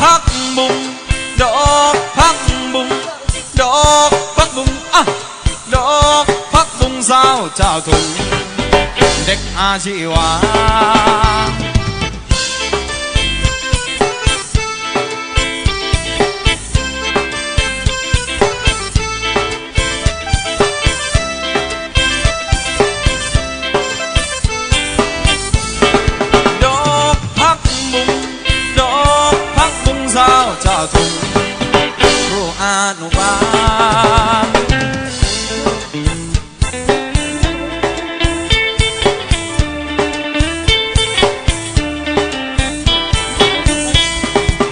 พักบุ้งดอกพักบุ้งดอกพักบุ้งอะ ทุ่งครูอนุบาล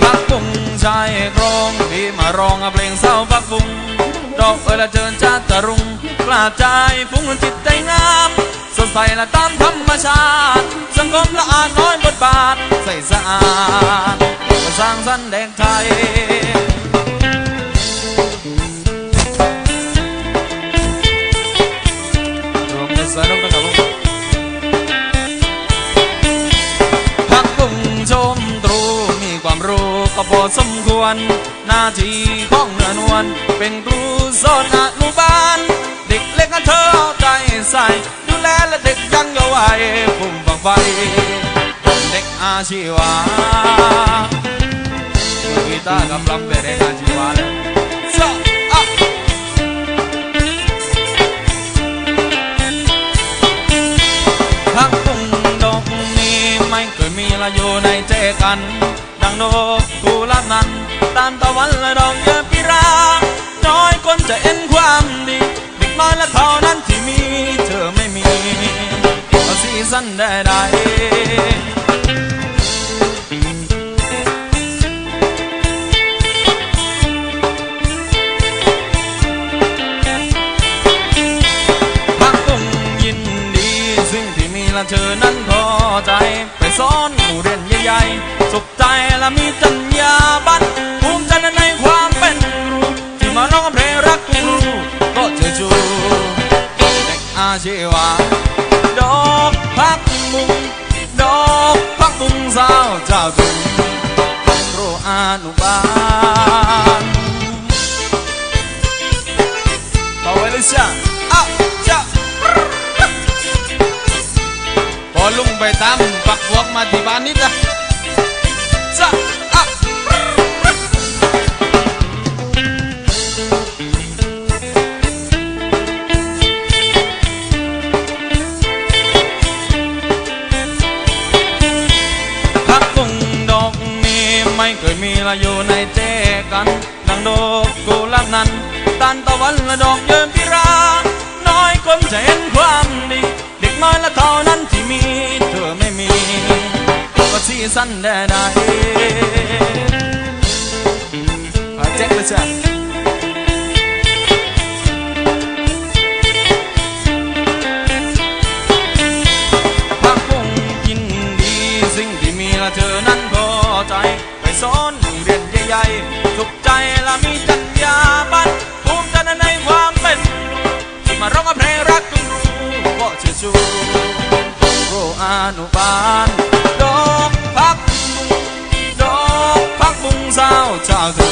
พักบุ้งชายกรองที่มาร้องเพลงเศร้าพักบุ้งดอกเออละเจิญจัดตะรุงกล้าใจฟุ้งจิตใจงามสดใสละตามธรรมชาติ สังคมละอาดน้อยบทบาท ใส่สะอาดก็สร้างสรรค์แดงไทยรวมกันสนุกนะครับพักกุ้งชมตรูมีความรู้ก็พอสมควร หน้าที่ของเนื้อนวลเป็นครูสอนอนุบาล เด็กเล็กนะเธอเอาใจใส่ ดูแลและเด็กยังเยาว์วัยปุ่มฝังไฟ อาชีวะมือกีตาร์กับลำเป็นเด็กอาชีวะแล้วสะอะพักบุ้งดอกนี้ไม่เคยมีละอยู่ในใจกัน ดังโนกูรับนั้นตามตะวันและดอกเยอพิรา น้อยคนจะเอ็นความดีเด็กมาและเท่านั้นที่มี เธอไม่มีเอาสีสันใด เธอนั้นพอใจ ไปสอนหมู่เรียนใหญ่ๆสุขใจและมีจัญญาบันภูมิใจในความเป็นครูที่มาร้องเพลงรักครูก็เจอจูเด็กอาชีวะดอกพักบุงดอกพักบุงสาวเจ้าถึงครูอนุบาลต่อ ลุงไปตามปักพวกมาที่บ้านนิดนะจ้ะอะพักบุงดอกนี้ไม่เคยมีละอยู่ในเจกันดังดอกกุหลาบนั้นตันตะวันละดอกเยินพิรา น้อยคนจะเห็นความดี เด็กน้อยละเท่านั้นที่มีเธอไม่มีก็สีสันแด่ใดแจ็คเลยจ้ะพักบุงยินดีสิ่งที่มีละเธอนั้นพอใจไปสอนโรงเรียนใหญ่ๆสุขใจละมีจัญญาบันภูมิใจในความเป็นที่มาร้องเพลงรัก โรอนุบาลดอกพักบุงด